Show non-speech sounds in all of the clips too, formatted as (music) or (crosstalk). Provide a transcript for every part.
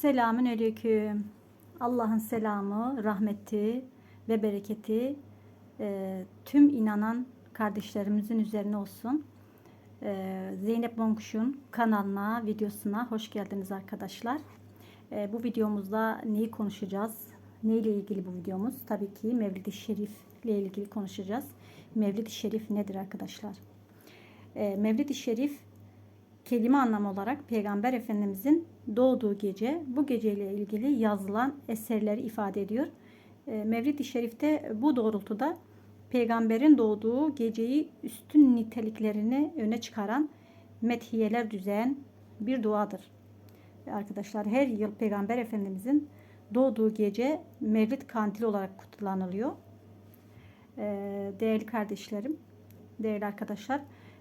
Selamün aleyküm. Allah'ın selamı, rahmeti ve bereketi e, tüm inanan kardeşlerimizin üzerine olsun. E, Zeynep Monkuş'un kanalına, videosuna hoş geldiniz arkadaşlar. E, bu videomuzda neyi konuşacağız? Neyle ilgili bu videomuz? Tabii ki Mevlid-i Şerif ile ilgili konuşacağız. Mevlid-i Şerif nedir arkadaşlar? E, Mevlid-i Şerif kelime anlamı olarak Peygamber Efendimizin doğduğu gece bu geceyle ilgili yazılan eserleri ifade ediyor. E, Mevlid-i Şerif'te bu doğrultuda peygamberin doğduğu geceyi üstün niteliklerini öne çıkaran methiyeler düzeyen bir duadır. Arkadaşlar her yıl Peygamber Efendimizin doğduğu gece Mevlid Kandili olarak kutlanılıyor. E, Değerli kardeşlerim, değerli arkadaşlar,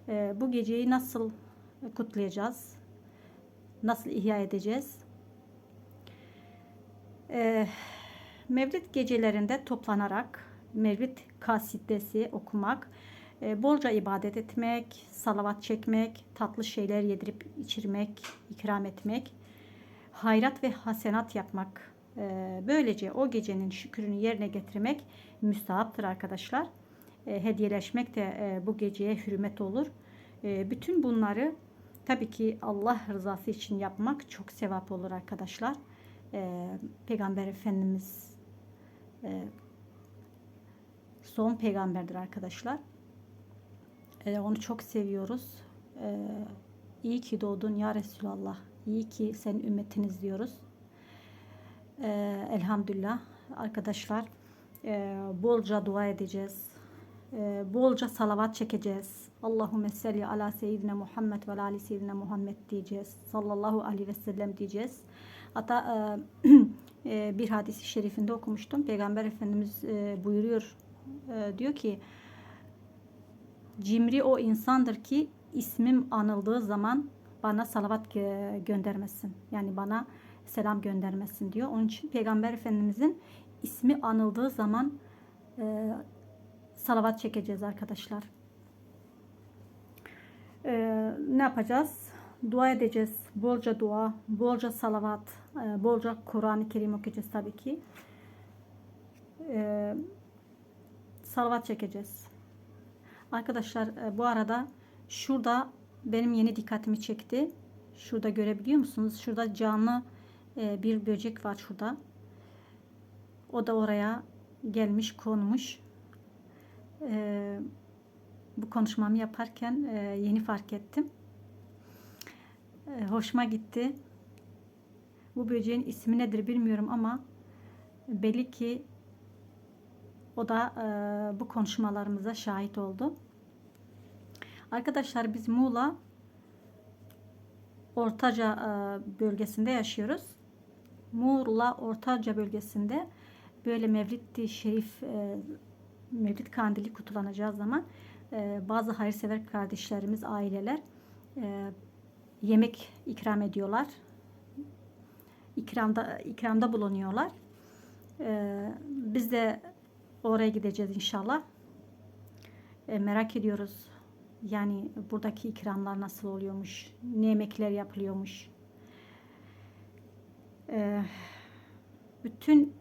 e, bu geceyi nasıl kutlayacağız? Nasıl ihya edeceğiz? Ee, Mevlid gecelerinde toplanarak Mevlid kasidesi okumak, e, bolca ibadet etmek, salavat çekmek, tatlı şeyler yedirip içirmek, ikram etmek, hayrat ve hasenat yapmak. e, böylece o gecenin şükrünü yerine getirmek müstahaptır arkadaşlar. E, hediyeleşmek de e, bu geceye hürmet olur. E, bütün bunları tabii ki Allah rızası için yapmak çok sevap olur arkadaşlar. E, Peygamber Efendimiz e, son peygamberdir arkadaşlar. E, onu çok seviyoruz. E, iyi ki doğdun ya Resulallah. İyi ki sen ümmetiniz diyoruz. E, elhamdülillah arkadaşlar e, bolca dua edeceğiz. E, bolca salavat çekeceğiz. Allahümme salli ala seyyidine Muhammed ve ali seyyidine Muhammed diyeceğiz. Sallallahu aleyhi ve sellem diyeceğiz. Hatta e, (clears throat) e, bir hadisi şerifinde okumuştum. Peygamber Efendimiz e, buyuruyor. E, diyor ki cimri o insandır ki ismim anıldığı zaman bana salavat gö- göndermesin. Yani bana selam göndermesin diyor. Onun için Peygamber Efendimizin ismi anıldığı zaman e, salavat çekeceğiz arkadaşlar. Ee, ne yapacağız? Dua edeceğiz. Bolca dua, bolca salavat, e, bolca Kur'an-ı Kerim okuyacağız tabii ki. Ee, salavat çekeceğiz. Arkadaşlar e, bu arada şurada benim yeni dikkatimi çekti. Şurada görebiliyor musunuz? Şurada canlı e, bir böcek var şurada. O da oraya gelmiş konmuş. Ee, bu konuşmamı yaparken e, yeni fark ettim. E, hoşuma gitti. Bu böceğin ismi nedir bilmiyorum ama belli ki o da e, bu konuşmalarımıza şahit oldu. Arkadaşlar biz Muğla Ortaca e, bölgesinde yaşıyoruz. Muğla Ortaca bölgesinde böyle Mevlid-i Şerif e, Mevlid Kandili kutlanacağı zaman e, bazı hayırsever kardeşlerimiz, aileler e, yemek ikram ediyorlar. İkramda ikramda bulunuyorlar. E, biz de oraya gideceğiz inşallah. E, merak ediyoruz. Yani buradaki ikramlar nasıl oluyormuş? Ne yemekler yapılıyormuş? Bütün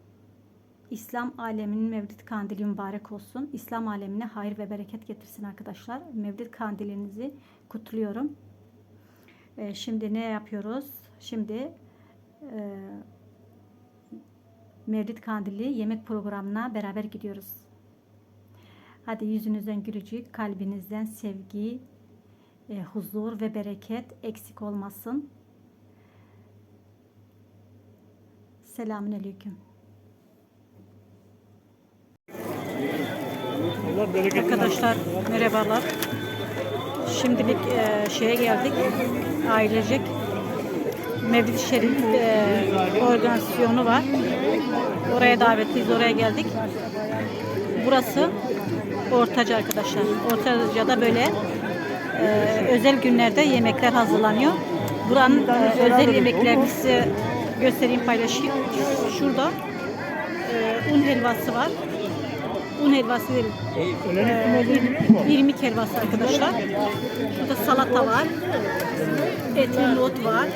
İslam aleminin Mevlid Kandili mübarek olsun. İslam alemine hayır ve bereket getirsin arkadaşlar. Mevlid Kandilinizi kutluyorum. Ee, şimdi ne yapıyoruz? Şimdi e, Mevlid Kandili yemek programına beraber gidiyoruz. Hadi yüzünüzden gülücük, kalbinizden sevgi, e, huzur ve bereket eksik olmasın. Selamun Aleyküm. Arkadaşlar merhabalar. Şimdilik e, şeye geldik. Ailecek Mevlid-i Şerif e, organizasyonu var. Oraya davetliyiz. Oraya geldik. Burası Ortaca arkadaşlar. Ortaca'da böyle e, özel günlerde yemekler hazırlanıyor. Buranın e, özel yemeklerini size göstereyim paylaşayım. Şurada e, un helvası var. Un helvası değil. Ee, ir- irmik helvası arkadaşlar. Burada salata var. Etli not var.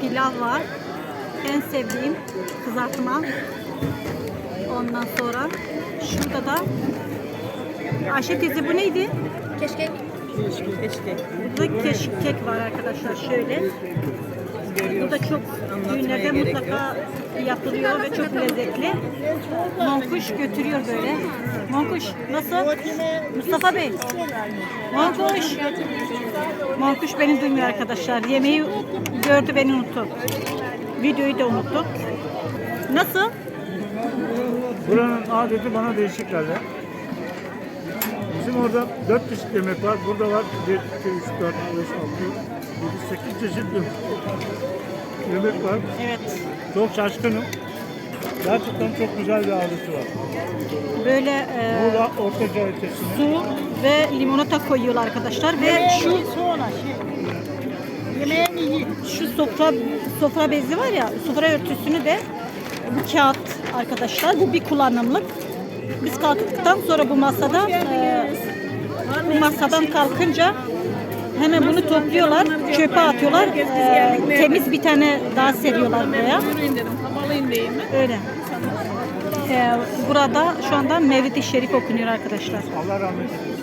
Pilav var. en sevdiğim kızartma. Ondan sonra şurada da Ayşe teyze bu neydi? Keşke. Keşke. Burada keşkek var arkadaşlar şöyle. Bu da çok düğünlerde mutlaka yapılıyor ve çok lezzetli. Monkuş götürüyor böyle. Monkuş nasıl? Mustafa Bey. Monkuş. Monkuş beni duymuyor arkadaşlar. Yemeği gördü beni unuttu. Videoyu da unuttu. Nasıl? Buranın adeti bana değişik geldi. Bizim orada 4 çeşit yemek var. Burada var 1, 2, 3, 4, 5, 6, 7, 8 çeşit yemek var. Evet. Çok şaşkınım. Gerçekten çok güzel bir adeti var. Böyle e, Muğla Ortaca ilçesinin su ve limonata koyuyorlar arkadaşlar ve şu Yemeğin iyi. şu sofra sofra bezi var ya sofra örtüsünü de bu kağıt arkadaşlar bu bir kullanımlık. Biz kalktıktan sonra bu masada e, bu masadan kalkınca hemen bunu topluyorlar, çöpe atıyorlar. E, temiz bir tane daha seriyorlar buraya. Öyle. E, burada şu anda Mevlid-i Şerif okunuyor arkadaşlar. Allah rahmet eylesin.